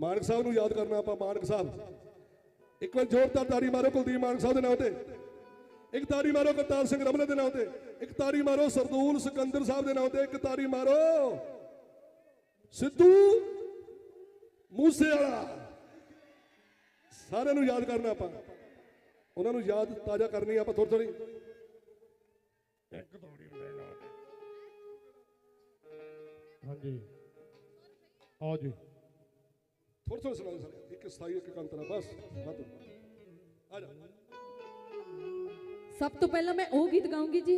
ਮਾਨਕ ਸਾਹਿਬ ਨੂੰ ਯਾਦ ਕਰਨਾ ਆਪਾਂ, ਮਾਨਕ ਸਾਹਿਬ। ਇੱਕ ਵਾਰ ਜ਼ੋਰਦਾਰ ਤਾੜੀ ਮਾਰੋ ਕੁਲਦੀਪ ਮਾਨਕ ਸਾਹਿਬ ਦੇ ਨਾਂ ਤੇ ਇੱਕ ਤਾੜੀ ਮਾਰੋ ਕਰਤਾਰ ਸਿੰਘ ਰਮਲੇ ਦੇ ਨਾਂ ਤੇ ਇੱਕ ਤਾੜੀ ਮਾਰੋ ਸਰਦੂਲ ਸਿਕੰਦਰ ਸਾਹਿਬ ਦੇ ਨਾਂ ਤੇ ਇੱਕ ਤਾੜੀ ਮਾਰੋ ਸਿੱਧੂ ਮੂਸੇ ਵਾਲਾ ਸਾਰਿਆਂ ਨੂੰ ਯਾਦ ਕਰਨਾ ਆਪਾਂ। ਉਹਨਾਂ ਨੂੰ ਯਾਦ ਤਾਜ਼ਾ ਕਰਨੀ ਆਪਾਂ ਥੋੜੀ ਥੋੜੀ ਇੱਕ ਤੋੜੀ ਹਾਂਜੀ। ਆਓ ਜੀ। ਥੋੜਾ ਥੋੜਾ ਸੁਣਾਓ ਸਾਰੇ ਇੱਕ ਸਥਾਈ ਇੱਕ ਕੰਤਰਾ ਬਸ ਵਾਧੂ ਆ ਜਾ ਸਭ ਤੋਂ ਪਹਿਲਾਂ ਮੈਂ ਉਹ ਗੀਤ ਗਾਉਂਗੀ ਜੀ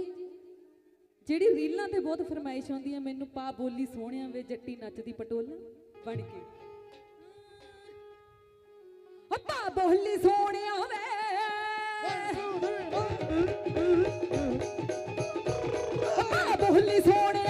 ਜਿਹੜੀ ਰੀਲਾਂ ਤੇ ਬਹੁਤ ਫਰਮਾਇਸ਼ ਆਉਂਦੀ ਹੈ ਮੈਨੂੰ ਪਾ ਬੋਲੀ ਸੋਹਣਿਆਂ ਵੇ ਜੱਟੀ ਨੱਚਦੀ ਪਟੋਲਾ ਬਣ ਕੇ। ਓ ਪਾ ਬੋਲੀ ਸੋਹਣਿਆਂ ਵੇ। ਪਾ ਬੋਲੀ ਸੋਹਣਿਆਂ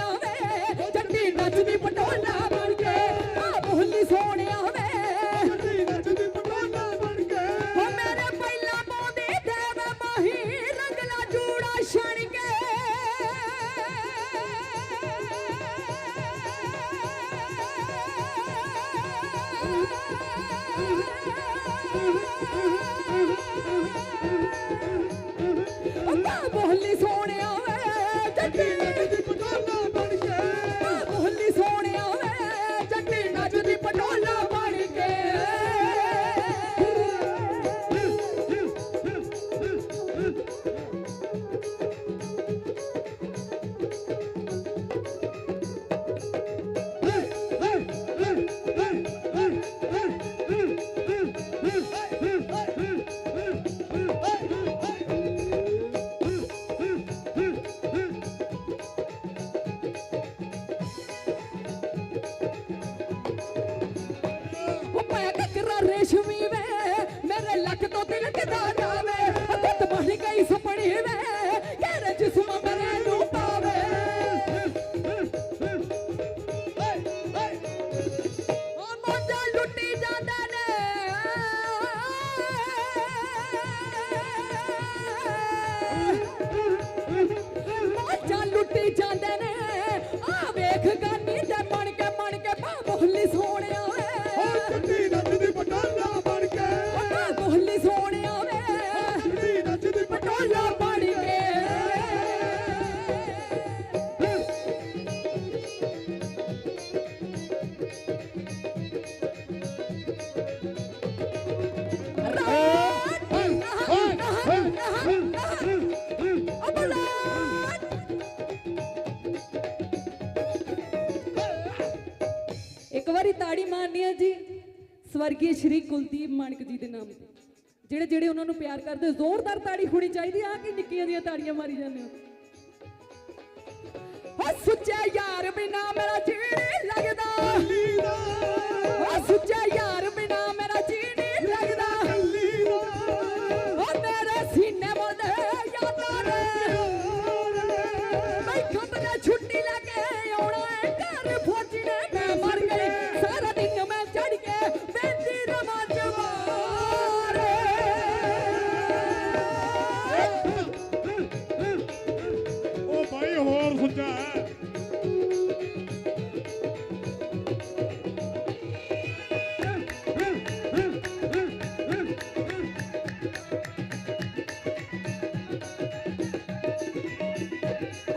ਸਵਰਗੀ ਸ਼੍ਰੀ ਕੁਲਦੀਪ ਮਾਨਕ ਜੀ ਦੇ ਨਾਮ ਤੇ। ਜਿਹੜੇ ਜਿਹੜੇ ਉਹਨਾਂ ਨੂੰ ਪਿਆਰ ਕਰਦੇ, ਜ਼ੋਰਦਾਰ ਤਾੜੀ ਹੋਣੀ ਚਾਹੀਦੀ ਆ ਕਿ ਨਿੱਕੀਆਂ ਦੀਆਂ ਤਾੜੀਆਂ ਮਾਰੀ ਜਾਂਦੇ ਹੋ। ਹੋ ਸੁੱਚਾ ਯਾਰ ਬਿਨਾ ਮੇਰਾ ਜੀ ਲੱਗਦਾ।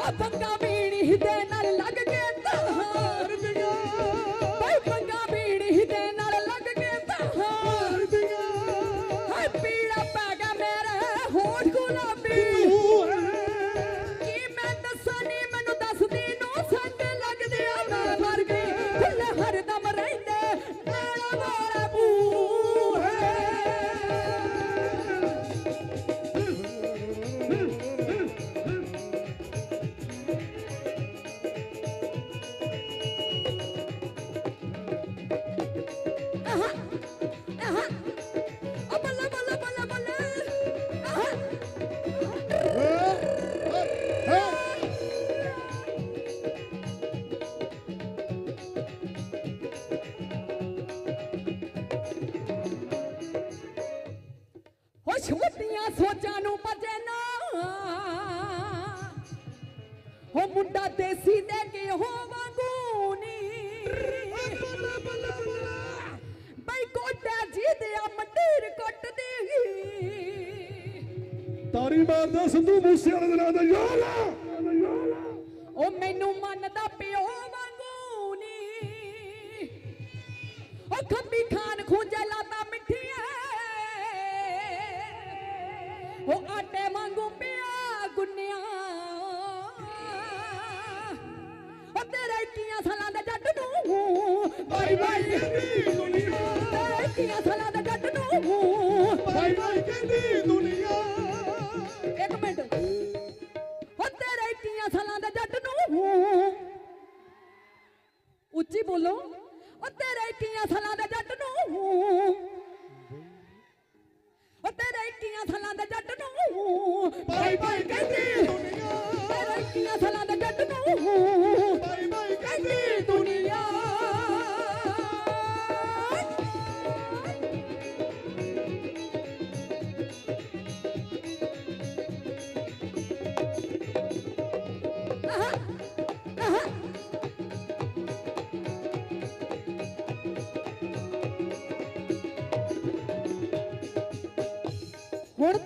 ਆ ਸੋਚਾਂ ਨੂੰ ਭਜੇ ਨਾ। ਹੋ ਮੁੰਡਾ ਦੇਸੀ ਦੇ ਕੇ ਹੋ ਵਾਂਗੂਨੀ ਬਈ ਕੋਟਾ ਜੀ ਆ ਮੰਡੀਰ ਕੱਟ ਦੇਗੀ ਤਾਰੀ ਮਾਰਦਾ ਸੰਧੂ ਮੂਸੇ ਵਾਲੇ ਦਾ ਯਾਰ! ਬਾਈ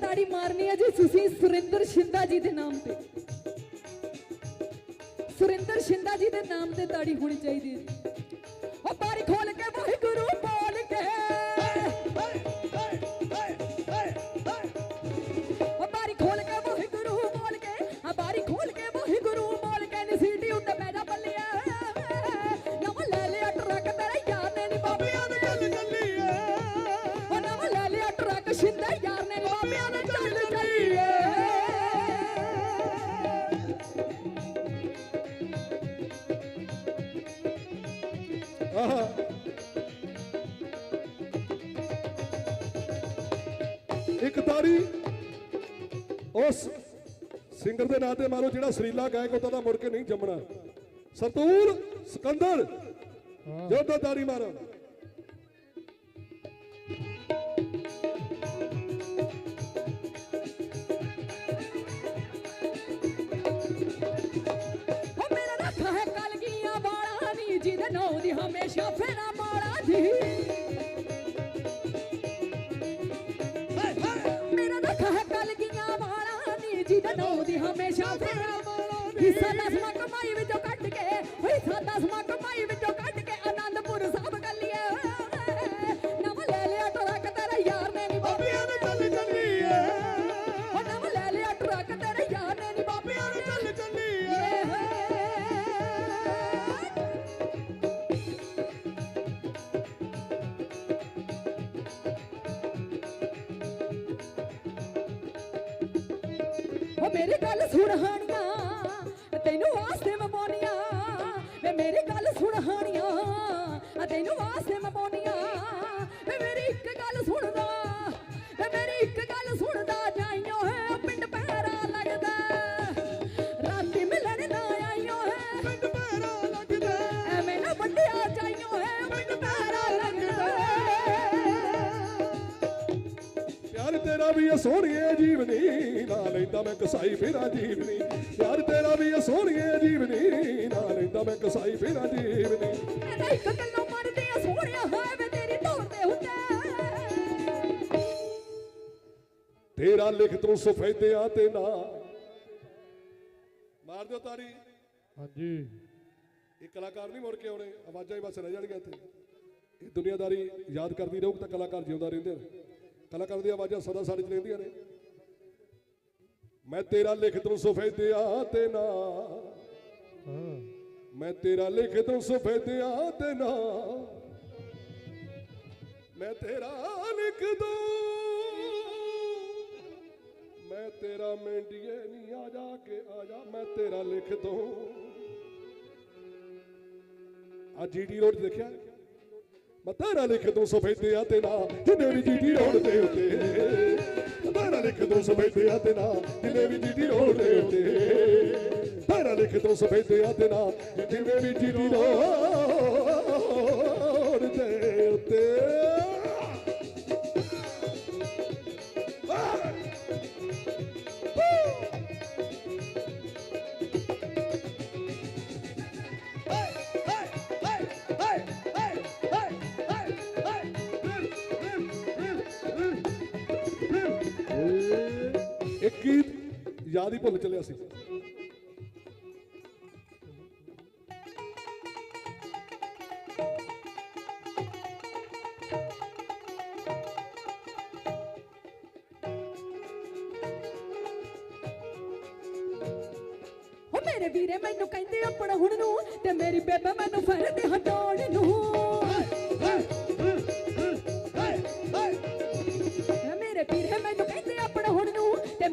ਤਾੜੀ ਮਾਰਨੀ ਹੈ ਜੀ। ਤੁਸੀਂ ਸੁਰਿੰਦਰ ਸ਼ਿੰਦਾ ਜੀ ਦੇ ਨਾਮ ਤੇ। ਸੁਰਿੰਦਰ ਸ਼ਿੰਦਾ ਜੀ ਦੇ ਨਾਮ ਤੇ ਤਾੜੀ ਹੋਣੀ ਚਾਹੀਦੀ ਇੱਕ ਤਾੜੀ। ਉਸ ਸਿੰਗਰ ਦੇ ਨਾਂ ਤੇ ਮਾਰੋ ਜਿਹੜਾ ਸਰੀਲਾ ਗਾਇਕ ਹੁੰਦਾ ਤਾਂ ਮੁੜ ਕੇ ਨਹੀਂ ਜੰਮਣਾ। ਸਰਤੂਲ ਸਿਕੰਦਰ। ਜੋਰਦਾਰ ਤਾੜੀ ਮਾਰੋ। ਨੀ ਦੀ ਹਮੇਸ਼ਾ ਫੇਰਾ ਮਾਰਾ ਜੀ। ਮੇਰਾ ਰੱਖ ਹੈ ਕਲਗੀਆਂ ਵਾਲਾ ਨੀ ਜਿਹਦੇ ਨੌ ਦੀ ਹਮੇਸ਼ਾ ਫੇਰਾ ਮਾਰਾ ਹਿੱਸਾ ਦਸਵਾਂ ਕਮਾਈ ਵਿੱਚੋਂ ਕੱਢ ਕੇ ਹਿੱਸਾ ਦਸਵਾਂ ਉਹ ਮੇਰੀ ਗੱਲ ਸੁਣ ਹਾਣੀਆਂ ਤੈਨੂੰ ਵਾਸਤੇ ਮਪਾਉਣੀਆਂ ਵੇ ਮੇਰੀ ਗੱਲ ਸੁਣ ਹਾਣੀਆਂ ਤੈਨੂੰ ਵਾਸਤੇ ਮਪਾਉਣੀਆਂ ਵੇ ਮੇਰੀ ਇੱਕ ਗੱਲ ਸੁਣਦਾ ਵੇ ਮੇਰੀ ਇੱਕ ਗੱਲ ਸੁਣਦਾ ਜਾਈਓ ਹੈ ਪਿੰਡ ਪੈਰਾ ਲੱਗਦਾ। ਰਾਤੀ ਮਿਲਣ ਨਾ ਆਈਓ ਹੈ ਪਿੰਡ ਪੈਰਾ ਲੱਗਦਾ। ਐਵੇਂ ਨਾ ਵੱਡਿਆ ਜਾਈਓ ਹੈ ਪਿੰਡ ਪੈਰਾ ਲੱਗਦਾ। ਪਿਆਰ ਤੇਰਾ ਵੀ ਇਹ ਸੋਹਣੀਏ। ਜੀਵਨੀ ਨਾ ਲੈਂਦਾ ਮੈਂ ਕਸਾਈ ਫੇਰਾ ਜੀਵਨੀ ਪਿਆਰ ਤੇਰਾ ਵੀ ਇਹ ਸੋਹਣੀਏ ਜੀਵਨੀ ਨਾ। ਲੈਂਦਾ ਮੈਂ ਕਸਾਈ ਫੇਰਾ ਜੀਵਨੀ ਇਹਦਾ ਇੱਕ ਗੱਲੋਂ ਮਰਦੇ ਆ ਸੋਹਣਿਆ ਹਾਏ ਵੇ ਤੇਰੀ ਧੌਣ ਤੇ ਹੁੰਦਾ। ਤੇਰਾ ਲਿਖ ਤੂੰ ਸਫੈਦਿਆਂ ਤੇ ਨਾ। ਮਾਰ ਦਿਓ ਤਾੜੀ। ਹਾਂਜੀ। ਇਹ ਕਲਾਕਾਰ ਨਹੀਂ ਮੁੜ ਕੇ ਆਉਣੇ ਆਵਾਜ਼ਾਂ ਹੀ ਬਸ ਰਹਿ ਜਾਣਗੀਆਂ ਇੱਥੇ। ਇਹ ਦੁਨੀਆਦਾਰੀ ਯਾਦ ਕਰਦੀ ਰਹੂ ਤਾਂ ਕਲਾਕਾਰ ਜਿਉਂਦਾ ਰਹਿੰਦੇ ਨੇ। ਕਲਾਕਾਰ ਦੀਆਂ ਆਵਾਜ਼ਾਂ ਸਦਾ ਸਾਡੇ 'ਚ ਰਹਿੰਦੀਆਂ ਨੇ। ਮੈਂ ਤੇਰਾ ਲਿਖ ਤੂੰ ਸਫੈਦਿਆਂ ਤੇ ਨਾ। ਮੈਂ ਤੇਰਾ ਲਿਖ ਤੂੰ ਸਫੈਦਿਆਂ ਤੇ ਨਾ। ਮੈਂ ਤੇਰਾ ਲਿਖ ਦੂੰ ਮੈਂ ਤੇਰਾ ਮੈਂਡੀਏ ਨਹੀਂ ਆ ਜਾ ਕੇ ਆ ਜਾ, ਮੈਂ ਤੇਰਾ ਲਿਖ ਦੂੰ ਆ ਜੀਡੀ ਰੋਡ ਦੇਖਿਆ? ਮੈਂ ਤੇਰਾ ਲਿਖ ਦੂੰ ਸਫੈਦਿਆਂ ਤੇ ਨਾ, ਜਿੰਨੇ ਵੀ ਜੀਡੀ ਰੋਡ ਦੇ ਉੱਤੇ। ਮੈਂ ਤੇਰਾ ਲਿਖ ਦੂੰ ਸਫੈਦਿਆਂ ਤੇ ਨਾ ਜਿਵੇਂ ਵੀ ਜੀਡੀ ਰੋਡ ਦੇ ਉੱਤੇ। ਤੇਰਾ ਲਿਖ ਦੂੰ ਸਫੈਦਿਆਂ ਤੇ ਨਾ, ਜਿੰਨੇ ਵੀ ਜੀਡੀ ਰੋਡ ਯਾਦ ਹੀ ਭੁੱਲ ਚੱਲਿਆ ਸੀ। ਹੋ ਮੇਰੇ ਵੀਰੇ ਮੈਨੂੰ ਕਹਿੰਦੇ ਆਪਣਾ ਹੁਣ ਨੂੰ ਤੇ ਮੇਰੀ ਬੇਬੇ ਮੈਨੂੰ ਫਰਦੇ ਹਟਾਉਣ ਨੂੰ।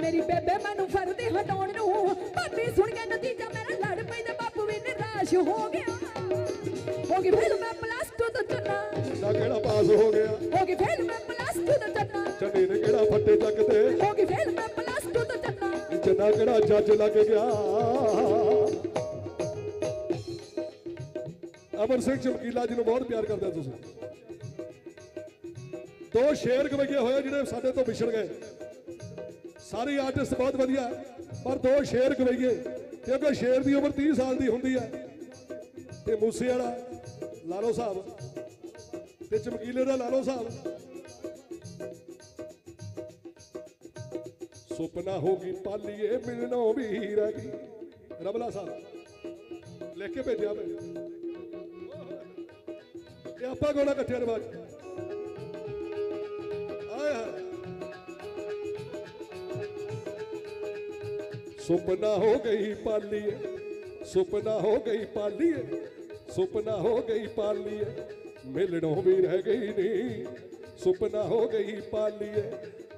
ਮੇਰੀ ਬੇਬੇ ਮੈਨੂੰ ਫਰਦੇ ਹਟਾਉਣ ਨੂੰ। ਭਾਬੀ ਸੁਣ ਕੇ ਨਤੀਜਾ ਮੇਰਾ ਲੜ ਪਈ ਤੇ ਬਾਪੂ ਵੀ ਨਿਰਾਸ਼ ਹੋ ਗਿਆ। ਹੋ ਗਈ ਫਿਰ ਮੈਂ ਪਲੱਸ 2 ਤੋਂ ਚੰਨਾ ਨਾ ਕਿਹੜਾ ਪਾਸ ਹੋ ਗਿਆ? ਹੋ ਗਈ ਫਿਰ ਮੈਂ ਪਲੱਸ 2 ਤੋਂ ਚੰਨਾ ਚੰਨੇ ਨੇ ਕਿਹੜਾ ਫੱਟੇ ਚੱਕਦੇ ਹੋ ਗਈ ਫਿਰ ਮੈਂ ਪਲੱਸ 2 ਤੋਂ ਚੰਨਾ ਚੰਨਾ ਕਿਹੜਾ ਜੱਜ ਲੱਗ ਗਿਆ। ਅਮਰ ਸਿੰਘ ਚਮਕੀਲਾ ਜੀ ਨੂੰ ਬਹੁਤ ਪਿਆਰ ਕਰਦੇ ਤੁਸੀਂ। ਦੋ ਸ਼ੇਰ ਗਵਈਏ ਹੋਏ ਜਿਹੜੇ ਸਾਡੇ ਤੋਂ ਵਿਛੜ ਗਏ। ਸਾਰੇ ਆਰਟਿਸਟ ਬਹੁਤ ਵਧੀਆ ਪਰ ਦੋ ਸ਼ੇਰ ਗਵਈਏ, ਕਿਉਂਕਿ ਸ਼ੇਰ ਦੀ ਉਮਰ 30 ਸਾਲ ਦੀ ਹੁੰਦੀ ਹੈ। ਤੇ ਮੂਸੇ ਵਾਲਾ ਲਾਲੋ ਸਾਹਿਬ ਤੇ ਚਮਕੀਲੇ ਦਾ ਲਾਲੋ ਸਾਹਿਬ। ਸੁਪਨਾ ਹੋ ਗਈ ਪਾਲੀਏ, ਮਿਲਣੋਂ ਵੀ ਰਹਿ ਗਈ। ਰਬਲਾ ਸਾਹਿਬ, ਲਿਖ ਕੇ ਭੇਜਿਆ ਮੈਂ। ਇਹ ਆਪਾਂ ਗੋਣਾ ਇਕੱਠੇ ਰਵਾਜ ਸੁਪਨਾ ਹੋ ਗਈ ਪਾਲੀਏ ਸੁਪਨਾ ਹੋ ਗਈ ਪਾਲੀਏ ਸੁਪਨਾ ਹੋ ਗਈ ਪਾਲੀਏ ਮਿਲਣੋਂ ਵੀ ਰਹਿ ਗਈ ਨੀ। ਸੁਪਨਾ ਹੋ ਗਈ ਪਾਲੀਏ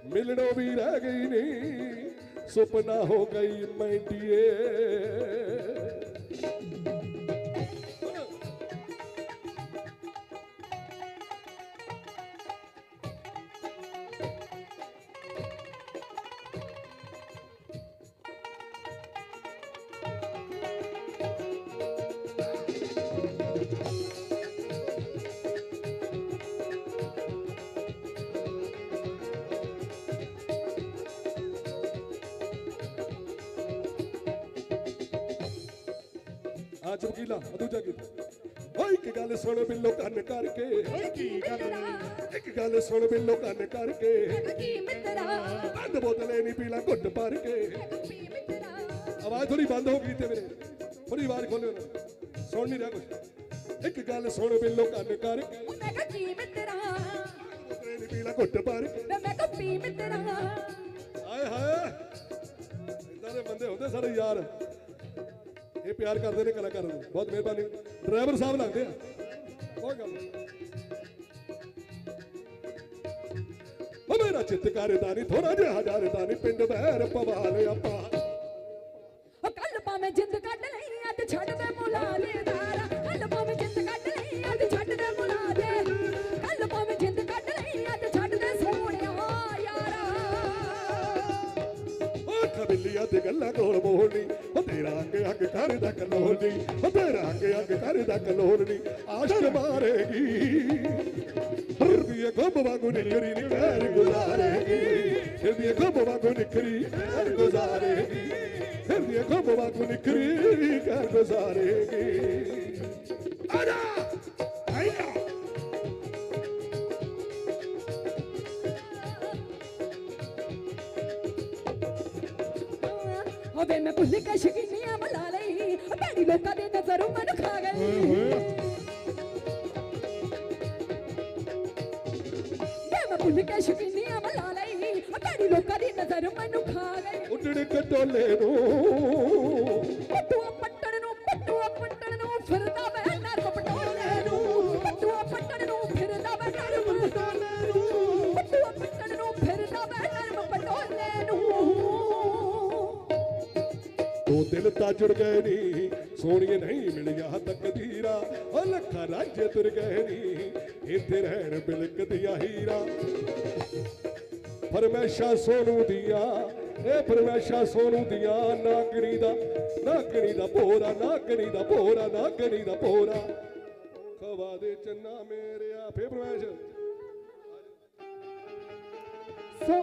ਮਿਲਣੋਂ ਵੀ ਰਹਿ ਗਈ ਨੀ। ਸੁਪਨਾ ਹੋ ਗਈ ਮੈਂਡੀਏ ਚਮਕੀਲਾ ਆ ਦੂਜਾ ਗੀਤ ਓਏ ਇੱਕ ਗੱਲ ਸੁਣ ਬਿੱਲੋ ਕੰਨ ਕਰਕੇ। ਕੀ ਗੱਲ? ਇੱਕ ਗੱਲ ਸੁਣ ਬਿੱਲੋ ਕੰਨ ਕਰਕੇ। ਕੀ ਮਿੱਤਰਾ? ਬੰਦ ਬੋਤਲੇ ਨਹੀਂ ਪੀਲਾ ਘੁੱਟ ਭਰ ਕੇ। ਮਿੱਤਰਾ? ਆਵਾਜ਼ ਥੋੜੀ ਬੰਦ ਹੋ ਗਈ ਤੇ ਮੇਰੇ। ਥੋੜੀ ਆਵਾਜ਼ ਖੋਲਿਓ ਨਾ। ਸੁਣ ਨਹੀਂ ਰਿਹਾ ਕੁਝ ਇੱਕ ਗੱਲ ਸੁਣ ਬਿੱਲੋ ਕੰਨ ਕਰਕੇ। ਮੈਂ ਕਿਹਾ ਕੀ ਮਿੱਤਰਾ? ਬੋਤਲੇ ਨਹੀਂ ਪੀਲਾ ਘੁੱਟ ਭਰ ਕੇ। ਮੈਂ ਕਿਹਾ ਪੀ ਮਿੱਤਰਾ? ਆਏ ਹਾਏ। ਇਦਾਂ ਦੇ ਬੰਦੇ ਹੁੰਦੇ ਸਾਡੇ ਯਾਰ। ਇਹ ਪਿਆਰ ਕਰਦੇ ਨੇ ਕਲਾਕਾਰਾਂ ਨੂੰ। ਬਹੁਤ ਮਿਹਰਬਾਨੀ। ਡਰਾਈਵਰ ਸਾਹਿਬ ਲੱਗਦੇ ਆ। ਕੋਈ ਗੱਲ ਨਹੀਂ। ਮੇਰਾ ਚਿੱਤ ਕਰਦਾ ਨਹੀਂ ਥੋੜਾ ਜਿਹਾ ਹਜ਼ਾਰਦਾ ਨਹੀਂ ਪਿੰਡ ਬਹਿਰ ਪਵਾ ਲਿਆ ਪਾ। ਤੇਰਾ ਅੱਗੇ ਅੱਗੇ ਕਰਦਾ ਕਲੋਨੀ ਉਹ ਤੇਰਾ ਅੱਗੇ, ਅੱਗ ਕਰਦਾ ਕਲੋਨੀ ਆਸ਼ਕ ਮਾਰੇਗੀ। ਹਰਦੀ ਇਹ ਖੁੱਬ ਵਾਂਗੂ ਨਿਕਰੀ ਨੀ ਪੈਰ ਗੁਜ਼ਾਰੇਗੀ ਹਰਦੀ ਇਹ ਖੁੱਬ ਵਾਂਗੂ ਨਿਕਰੀ ਪੈਰ ਗੁਜ਼ਾਰੇਗੀ। ਹਰਦੀ ਇਹ ਖੁੱਬ ਵਾਂਗੂ ਨਿਕਰੀ ਪੈਰ ਗੁਜ਼ਾਰੇਗੀ। ਆਜਾ! ਆਇਆ ਹੋਵੇ ਮੈਂ ਭੁੱਲ ਕੇ ਸ਼ਕੀਨੀਆਂ ਭੈੜੀ ਲੋਕਾਂ ਦੇ ਨਜ਼ਰੋਂ ਮਨ ਖਾ ਗਈ। ਮੈਂ ਮੈਂ ਭੁੱਲ ਕੇ ਸ਼ਕੀਨੀਆਂ ਬੁਲਾ ਲਈ। ਭੈੜੀ ਲੋਕਾਂ ਦੀ ਨਜ਼ਰ ਮੈਨੂੰ ਖਾ ਗਈ। ਉੱਡੜ ਕਟੋਲੇ ਨੂੰ। ਪਟੂਆ ਪੱਟਣ ਨੂੰ ਪਟੂਆ ਪੱਟਣ ਨੂੰ ਫਿਰਦਾ ਮੈਂ ਨਰਮ ਪਟੋਲੇ ਨੂੰ। ਪਟੂਆ ਪੱਟਣ ਨੂੰ ਫਿਰਦਾ ਮੈਂ ਨਰਮ ਪਟੋਲੇ ਨੂੰ। ਪਟੂਆ ਪੱਟਣ ਨੂੰ ਫਿਰਦਾ ਮੈਂ ਨਰਮ ਪਟੋਲੇ ਨੂੰ। ਦੋ ਦਿਲ ਤਾਂ ਜੁੜ ਗਏ ਨੀ। ਸੋਹਣੀਏ ਨਹੀਂ ਮਿਲਿਆ ਤਕਦੀਰਾ ਉਹ ਲੱਖਾਂ ਰਾਂਝੇ ਤੁਰ ਗਏ ਨੀ, ਇੱਥੇ ਰਹਿਣ ਬਿਲਕਦੀਆਂ ਹੀਰਾ। ਫਰਮੈਸ਼ਾ ਸੋਨੂ ਦੀਆਂ ਇਹ ਫਰਮੈਸ਼ਾ ਸੋਨੂ ਦੀਆਂ ਨਾਗਣੀ ਦਾ ਨਾਗਣੀ ਦਾ ਭੋਰਾ ਨਾਗਣੀ ਦਾ ਭੋਰਾ ਨਾਗਣੀ ਦਾ ਭੋਰਾ। ਖਵਾ ਦੇ ਚੰਨਾ ਮੇਰਿਆ। ਫੇਰ ਫਰਮੈਸ਼ ਸੋ